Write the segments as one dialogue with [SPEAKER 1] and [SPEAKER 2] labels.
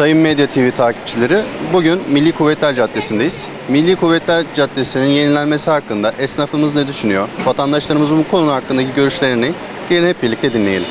[SPEAKER 1] Sayın Medya TV takipçileri, bugün Milli Kuvvetler Caddesi'ndeyiz. Milli Kuvvetler Caddesi'nin yenilenmesi hakkında esnafımız ne düşünüyor? Vatandaşlarımızın bu konu hakkındaki görüşlerini gelin hep birlikte dinleyelim.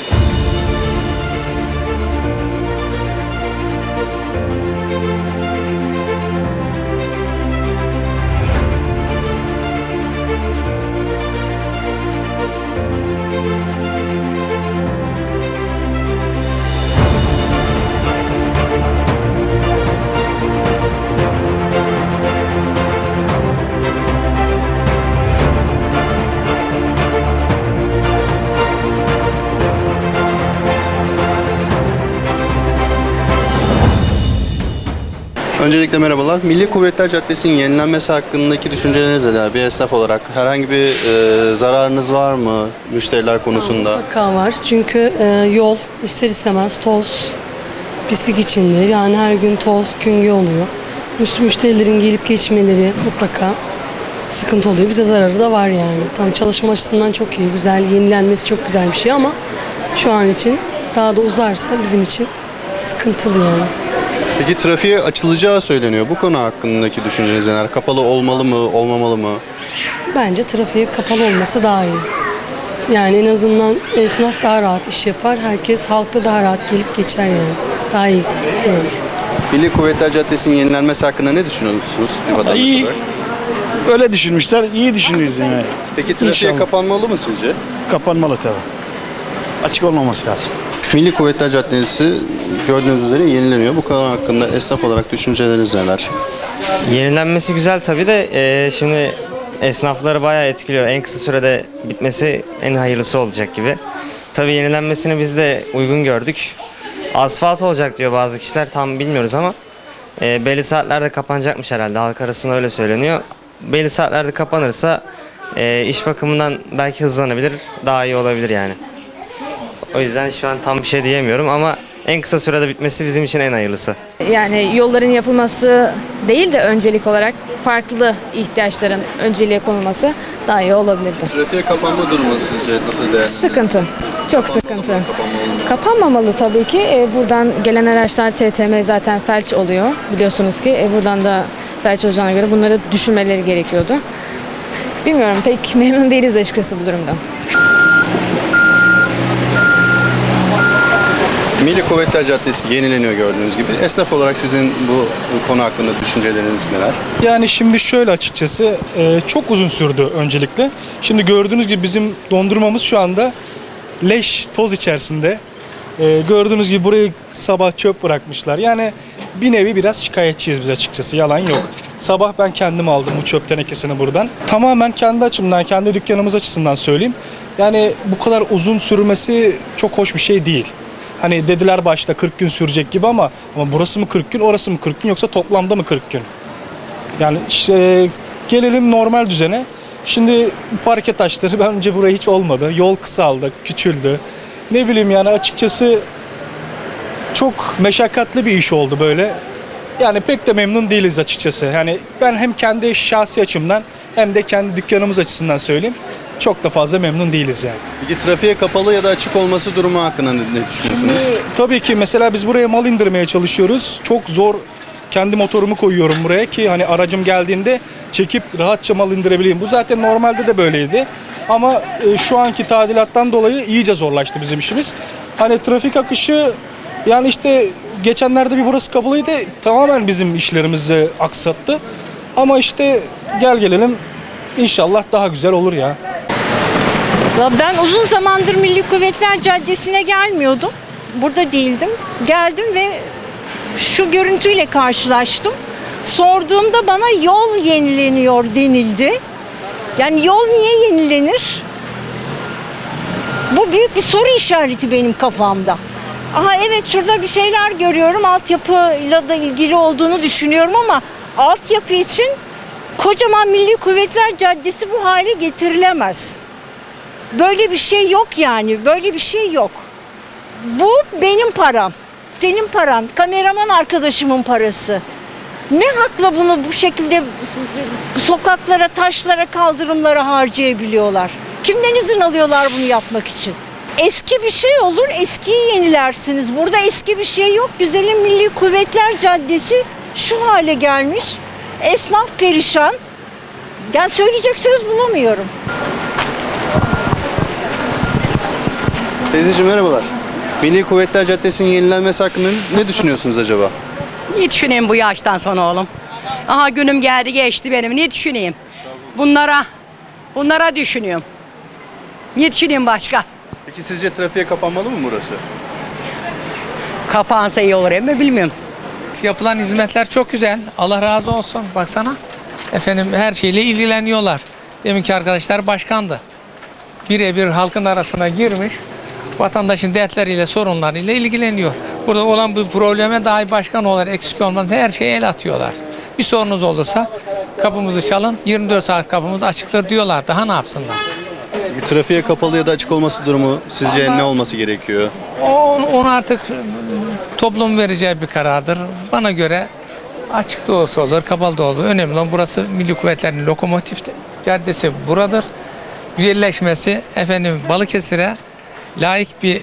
[SPEAKER 1] Öncelikle merhabalar. Milli Kuvvetler Caddesi'nin yenilenmesi hakkındaki düşünceleriniz neler? Bir esnaf olarak herhangi bir e, zararınız var mı müşteriler konusunda?
[SPEAKER 2] Mutlaka var. Çünkü e, yol ister istemez toz, pislik içinde. Yani her gün toz, küngü oluyor. Müş- Müşterilerin gelip geçmeleri mutlaka sıkıntı oluyor. Bize zararı da var yani. Tam çalışma açısından çok iyi, güzel, yenilenmesi çok güzel bir şey ama şu an için daha da uzarsa bizim için sıkıntılı yani.
[SPEAKER 1] Peki trafiğe açılacağı söyleniyor. Bu konu hakkındaki düşünceniz neler? Kapalı olmalı mı, olmamalı mı?
[SPEAKER 2] Bence trafiğe kapalı olması daha iyi. Yani en azından esnaf daha rahat iş yapar. Herkes halkta daha rahat gelip geçer yani. Daha iyi, güzel olur.
[SPEAKER 1] Milli Kuvvetler Caddesi'nin yenilenmesi hakkında ne düşünüyorsunuz bir vatandaş
[SPEAKER 3] İyi,
[SPEAKER 1] olarak?
[SPEAKER 3] öyle düşünmüşler. İyi düşünüyoruz yani.
[SPEAKER 1] Peki trafiğe
[SPEAKER 3] İnşallah.
[SPEAKER 1] kapanmalı mı sizce?
[SPEAKER 3] Kapanmalı tabii. Açık olmaması lazım.
[SPEAKER 1] Milli Kuvvetler Caddesi gördüğünüz üzere yenileniyor. Bu konu hakkında esnaf olarak düşünceleriniz neler?
[SPEAKER 4] Yenilenmesi güzel tabii de e, şimdi esnafları bayağı etkiliyor. En kısa sürede bitmesi en hayırlısı olacak gibi. Tabii yenilenmesini biz de uygun gördük. Asfalt olacak diyor bazı kişiler tam bilmiyoruz ama e, belli saatlerde kapanacakmış herhalde. Halk arasında öyle söyleniyor. Belli saatlerde kapanırsa e, iş bakımından belki hızlanabilir, daha iyi olabilir yani. O yüzden şu an tam bir şey diyemiyorum ama en kısa sürede bitmesi bizim için en hayırlısı.
[SPEAKER 5] Yani yolların yapılması değil de öncelik olarak farklı ihtiyaçların önceliğe konulması daha iyi olabilirdi.
[SPEAKER 1] Trafiğe kapanma durumu sizce nasıl değerlendiriyorsunuz?
[SPEAKER 5] Sıkıntı. Çok sıkıntı. Kapanmamalı tabii ki. E, buradan gelen araçlar TTM zaten felç oluyor. Biliyorsunuz ki e, buradan da felç olacağına göre bunları düşünmeleri gerekiyordu. Bilmiyorum pek memnun değiliz açıkçası bu durumdan.
[SPEAKER 1] Milli Kuvvetler Caddesi yenileniyor gördüğünüz gibi. Esnaf olarak sizin bu konu hakkında düşünceleriniz neler?
[SPEAKER 6] Yani şimdi şöyle açıkçası e, çok uzun sürdü öncelikle. Şimdi gördüğünüz gibi bizim dondurmamız şu anda leş toz içerisinde. E, gördüğünüz gibi burayı sabah çöp bırakmışlar. Yani bir nevi biraz şikayetçiyiz biz açıkçası yalan yok. Sabah ben kendim aldım bu çöp tenekesini buradan. Tamamen kendi açımdan, kendi dükkanımız açısından söyleyeyim. Yani bu kadar uzun sürmesi çok hoş bir şey değil. Hani dediler başta 40 gün sürecek gibi ama ama burası mı 40 gün, orası mı 40 gün yoksa toplamda mı 40 gün? Yani işte gelelim normal düzene. Şimdi parke taşları bence buraya hiç olmadı. Yol kısaldı, küçüldü. Ne bileyim yani açıkçası çok meşakkatli bir iş oldu böyle. Yani pek de memnun değiliz açıkçası. Yani ben hem kendi şahsi açımdan hem de kendi dükkanımız açısından söyleyeyim. Çok da fazla memnun değiliz yani.
[SPEAKER 1] Peki trafiğe kapalı ya da açık olması durumu hakkında ne, ne düşünüyorsunuz?
[SPEAKER 6] Ee, Tabii ki mesela biz buraya mal indirmeye çalışıyoruz. Çok zor kendi motorumu koyuyorum buraya ki hani aracım geldiğinde çekip rahatça mal indirebileyim. Bu zaten normalde de böyleydi. Ama e, şu anki tadilattan dolayı iyice zorlaştı bizim işimiz. Hani trafik akışı yani işte geçenlerde bir burası kapalıydı. Tamamen bizim işlerimizi aksattı. Ama işte gel gelelim inşallah daha güzel olur ya.
[SPEAKER 7] Ben uzun zamandır Milli Kuvvetler Caddesi'ne gelmiyordum. Burada değildim. Geldim ve şu görüntüyle karşılaştım. Sorduğumda bana yol yenileniyor denildi. Yani yol niye yenilenir? Bu büyük bir soru işareti benim kafamda. Aha evet şurada bir şeyler görüyorum. Altyapıyla da ilgili olduğunu düşünüyorum ama altyapı için kocaman Milli Kuvvetler Caddesi bu hale getirilemez. Böyle bir şey yok yani. Böyle bir şey yok. Bu benim param. Senin paran. Kameraman arkadaşımın parası. Ne hakla bunu bu şekilde sokaklara, taşlara, kaldırımlara harcayabiliyorlar? Kimden izin alıyorlar bunu yapmak için? eski bir şey olur, eskiyi yenilersiniz. Burada eski bir şey yok. Güzelim Milli Kuvvetler Caddesi şu hale gelmiş. Esnaf perişan. Yani söyleyecek söz bulamıyorum.
[SPEAKER 1] Teyzeciğim merhabalar. Milli Kuvvetler Caddesi'nin yenilenmesi hakkında ne düşünüyorsunuz acaba?
[SPEAKER 8] Ne düşüneyim bu yaştan sonra oğlum? Aha günüm geldi geçti benim. Ne düşüneyim? Bunlara, bunlara düşünüyorum. Ne düşüneyim başka?
[SPEAKER 1] Peki sizce trafiğe kapanmalı mı burası?
[SPEAKER 8] Kapansa iyi olur mi bilmiyorum.
[SPEAKER 9] Yapılan hizmetler çok güzel. Allah razı olsun. Baksana. Efendim her şeyle ilgileniyorlar. Deminki arkadaşlar başkandı. Birebir halkın arasına girmiş. Vatandaşın dertleriyle, sorunlarıyla ilgileniyor. Burada olan bir probleme dahi başkan olarak eksik olmaz. Her şeye el atıyorlar. Bir sorunuz olursa kapımızı çalın. 24 saat kapımız açıktır diyorlar. Daha ne yapsınlar?
[SPEAKER 1] Trafiğe kapalı ya da açık olması durumu sizce ne olması gerekiyor?
[SPEAKER 9] O, onu artık toplum vereceği bir karardır. Bana göre açık da olsa olur, kapalı da olur. Önemli olan burası Milli Kuvvetler'in lokomotif caddesi buradır. Güzelleşmesi efendim Balıkesir'e layık bir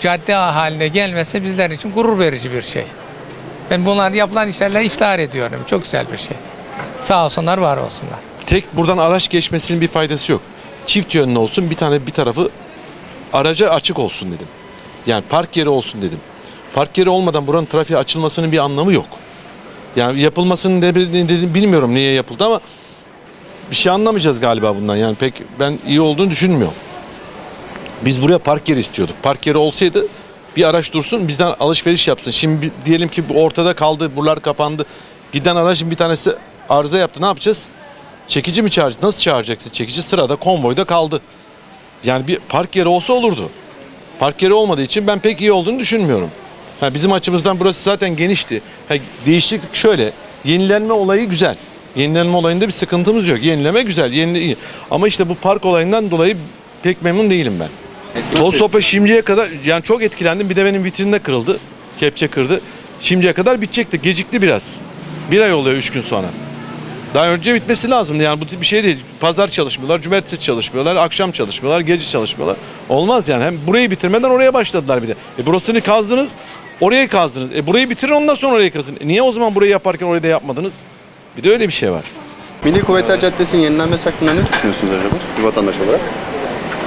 [SPEAKER 9] cadde haline gelmesi bizler için gurur verici bir şey. Ben bunlar yapılan işlerle iftihar ediyorum. Çok güzel bir şey. Sağ olsunlar, var olsunlar.
[SPEAKER 10] tek buradan araç geçmesinin bir faydası yok. Çift yönlü olsun bir tane bir tarafı araca açık olsun dedim. Yani park yeri olsun dedim. Park yeri olmadan buranın trafiğe açılmasının bir anlamı yok. Yani yapılmasının ne dedim bilmiyorum niye yapıldı ama bir şey anlamayacağız galiba bundan. Yani pek ben iyi olduğunu düşünmüyorum. Biz buraya park yeri istiyorduk. Park yeri olsaydı bir araç dursun bizden alışveriş yapsın. Şimdi diyelim ki ortada kaldı, buralar kapandı. Giden aracın bir tanesi arıza yaptı. Ne yapacağız? Çekici mi çağıracak? Nasıl çağıracaksın? Çekici sırada konvoyda kaldı. Yani bir park yeri olsa olurdu. Park yeri olmadığı için ben pek iyi olduğunu düşünmüyorum. Ha, bizim açımızdan burası zaten genişti. Ha, değişiklik şöyle. Yenilenme olayı güzel. Yenilenme olayında bir sıkıntımız yok. Yenileme güzel. Yenile iyi. Ama işte bu park olayından dolayı pek memnun değilim ben. Toz sopa şimdiye kadar yani çok etkilendim. Bir de benim vitrinde kırıldı. Kepçe kırdı. Şimdiye kadar bitecekti. Gecikti biraz. Bir ay oluyor üç gün sonra. Daha önce bitmesi lazımdı yani bu tip bir şey değil. Pazar çalışmıyorlar, cumartesi çalışmıyorlar, akşam çalışmıyorlar, gece çalışmıyorlar. Olmaz yani. Hem burayı bitirmeden oraya başladılar bir de. E burasını kazdınız, orayı kazdınız. E burayı bitirin ondan sonra orayı kazın. E niye o zaman burayı yaparken orayı da yapmadınız? Bir de öyle bir şey var.
[SPEAKER 1] Milli Kuvvetler Caddesi'nin yenilenmesi hakkında ne düşünüyorsunuz acaba bir vatandaş olarak?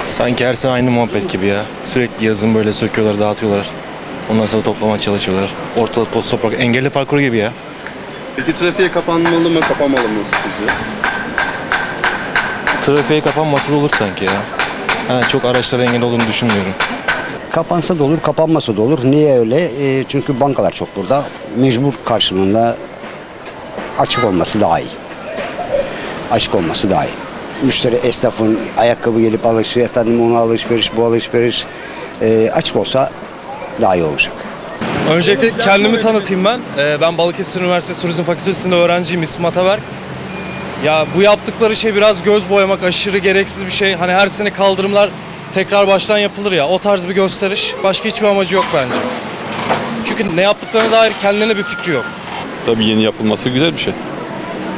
[SPEAKER 11] Sanki her sene aynı muhabbet gibi ya. Sürekli yazın böyle söküyorlar, dağıtıyorlar. Ondan sonra toplamaya çalışıyorlar. Ortalık toz toprak, engelli parkuru gibi ya.
[SPEAKER 1] Peki trafiğe kapanmalı mı, kapanmalı mı sizce?
[SPEAKER 11] Trafiğe kapanması da olur sanki ya. Ha, çok araçlara engel olduğunu düşünmüyorum.
[SPEAKER 3] Kapansa da olur, kapanmasa da olur. Niye öyle? E, çünkü bankalar çok burada. Mecbur karşılığında açık olması daha iyi. Açık olması daha iyi. Müşteri esnafın ayakkabı gelip alışı, efendim onu alışveriş, bu alışveriş e, açık olsa daha iyi olacak.
[SPEAKER 12] Öncelikle kendimi tanıtayım ben. Ee, Ben Balıkesir Üniversitesi Turizm Fakültesi'nde öğrenciyim İsmim Ataberk. Ya bu yaptıkları şey biraz göz boyamak aşırı gereksiz bir şey. Hani her sene kaldırımlar tekrar baştan yapılır ya. O tarz bir gösteriş. Başka hiçbir amacı yok bence. Çünkü ne yaptıklarına dair kendilerine bir fikri yok.
[SPEAKER 13] Tabii yeni yapılması güzel bir şey.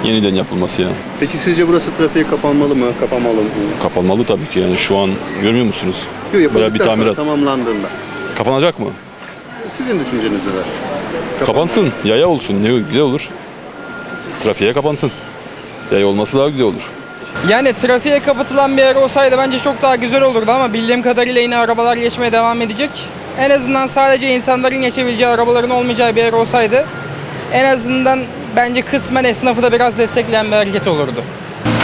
[SPEAKER 13] Yeniden yapılması yani.
[SPEAKER 1] Peki sizce burası trafiğe kapanmalı mı, kapanmalı mı?
[SPEAKER 13] Kapanmalı tabii ki yani şu an görmüyor musunuz?
[SPEAKER 1] Yok yapıldıktan
[SPEAKER 13] bir
[SPEAKER 1] sonra
[SPEAKER 13] tamirat.
[SPEAKER 1] tamamlandığında.
[SPEAKER 13] Kapanacak mı?
[SPEAKER 1] Sizin düşünceniz neler?
[SPEAKER 13] Kapansın. Yaya olsun. Ne güzel olur. Trafiğe kapansın. Yaya olması daha güzel olur.
[SPEAKER 8] Yani trafiğe kapatılan bir yer olsaydı bence çok daha güzel olurdu ama bildiğim kadarıyla yine arabalar geçmeye devam edecek. En azından sadece insanların geçebileceği arabaların olmayacağı bir yer olsaydı en azından bence kısmen esnafı da biraz destekleyen bir hareket olurdu.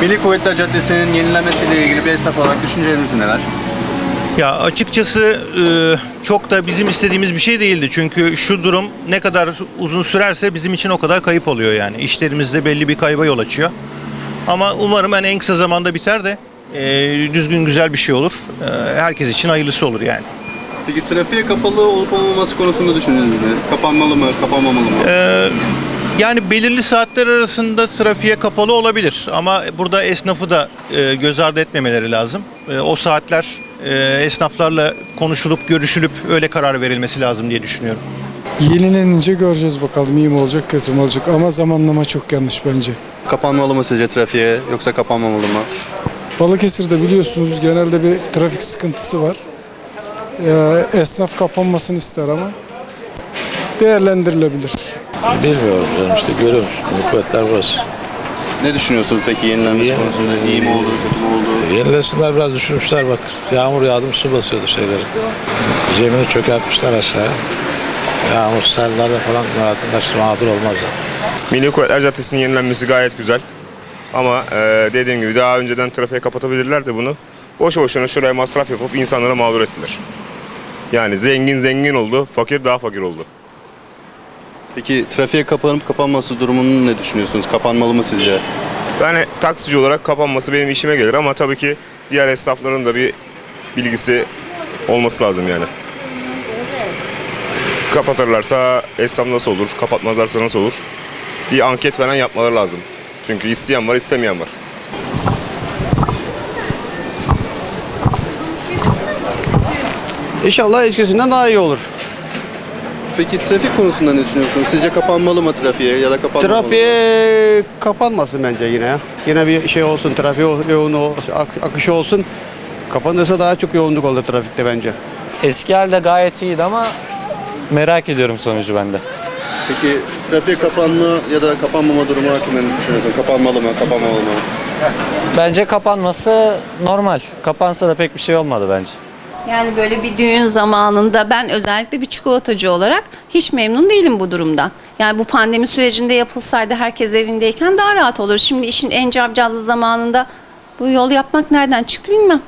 [SPEAKER 1] Milli Kuvvetler Caddesi'nin yenilenmesiyle ilgili bir esnaf olarak düşünceleriniz neler?
[SPEAKER 3] Ya açıkçası e, çok da bizim istediğimiz bir şey değildi. Çünkü şu durum ne kadar uzun sürerse bizim için o kadar kayıp oluyor yani. İşlerimizde belli bir kayba yol açıyor. Ama umarım en en kısa zamanda biter de e, düzgün güzel bir şey olur. E, herkes için hayırlısı olur yani.
[SPEAKER 1] Peki trafiğe kapalı olup olmaması konusunda düşündünüz mü? Kapanmalı mı, kapanmamalı mı?
[SPEAKER 3] E, yani belirli saatler arasında trafiğe kapalı olabilir. Ama burada esnafı da e, göz ardı etmemeleri lazım. E, o saatler e, esnaflarla konuşulup görüşülüp öyle karar verilmesi lazım diye düşünüyorum.
[SPEAKER 6] Yenilenince göreceğiz bakalım iyi mi olacak kötü mü olacak ama zamanlama çok yanlış bence.
[SPEAKER 1] Kapanmalı mı sizce trafiğe yoksa kapanmamalı mı?
[SPEAKER 6] Balıkesir'de biliyorsunuz genelde bir trafik sıkıntısı var.
[SPEAKER 14] Ee, esnaf kapanmasını ister ama değerlendirilebilir.
[SPEAKER 15] Bilmiyorum canım işte görüyorum. Şimdi kuvvetler burası.
[SPEAKER 1] Ne düşünüyorsunuz peki yenilenmesi konusunda? İyi mi oldu, kötü mü oldu?
[SPEAKER 15] Yenilesinler biraz düşünmüşler bak. Yağmur yağdım su basıyordu şeyleri. Zemini çökertmişler aşağıya. Yağmur sellerde falan vatandaş mağdur olmazlar.
[SPEAKER 16] Milli Kuvvetler Caddesi'nin yenilenmesi gayet güzel. Ama e, dediğim gibi daha önceden trafiğe kapatabilirler de bunu. Boşu boşuna şuraya masraf yapıp insanlara mağdur ettiler. Yani zengin zengin oldu, fakir daha fakir oldu.
[SPEAKER 1] Peki trafiğe kapanıp kapanması durumunu ne düşünüyorsunuz? Kapanmalı mı sizce?
[SPEAKER 16] Yani taksici olarak kapanması benim işime gelir ama tabii ki diğer esnafların da bir bilgisi olması lazım yani. Kapatırlarsa esnaf nasıl olur, kapatmazlarsa nasıl olur? Bir anket falan yapmaları lazım. Çünkü isteyen var, istemeyen var.
[SPEAKER 17] İnşallah eskisinden daha iyi olur.
[SPEAKER 1] Peki trafik konusunda ne düşünüyorsunuz? Sizce kapanmalı mı trafiğe ya da kapanmalı mı?
[SPEAKER 17] Trafiğe kapanmasın bence yine ya. Yine bir şey olsun, trafik yoğun akışı olsun. Kapanırsa daha çok yoğunluk olur trafikte bence.
[SPEAKER 12] Eski halde gayet iyiydi ama merak ediyorum sonucu bende.
[SPEAKER 1] Peki trafiğe kapanma ya da kapanmama durumu hakkında ne düşünüyorsun? Kapanmalı mı, kapanmamalı mı?
[SPEAKER 12] Bence kapanması normal. Kapansa da pek bir şey olmadı bence.
[SPEAKER 18] Yani böyle bir düğün zamanında ben özellikle bir çikolatacı olarak hiç memnun değilim bu durumdan. Yani bu pandemi sürecinde yapılsaydı herkes evindeyken daha rahat olur. Şimdi işin en cavcavlı zamanında bu yol yapmak nereden çıktı bilmem.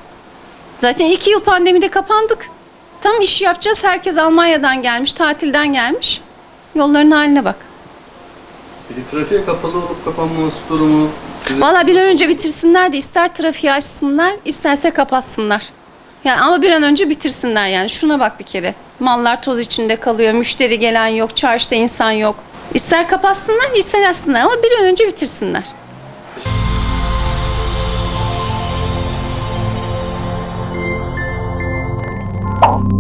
[SPEAKER 18] Zaten iki yıl pandemide kapandık. Tam iş yapacağız. Herkes Almanya'dan gelmiş, tatilden gelmiş. Yolların haline bak.
[SPEAKER 1] Peki trafiğe kapalı olup kapanmaması durumu
[SPEAKER 18] Valla bir an önce bitirsinler de ister trafiği açsınlar, isterse kapatsınlar. Yani ama bir an önce bitirsinler yani. Şuna bak bir kere. Mallar toz içinde kalıyor, müşteri gelen yok, çarşıda insan yok. İster kapatsınlar, ister açsınlar ama bir an önce bitirsinler. Thank.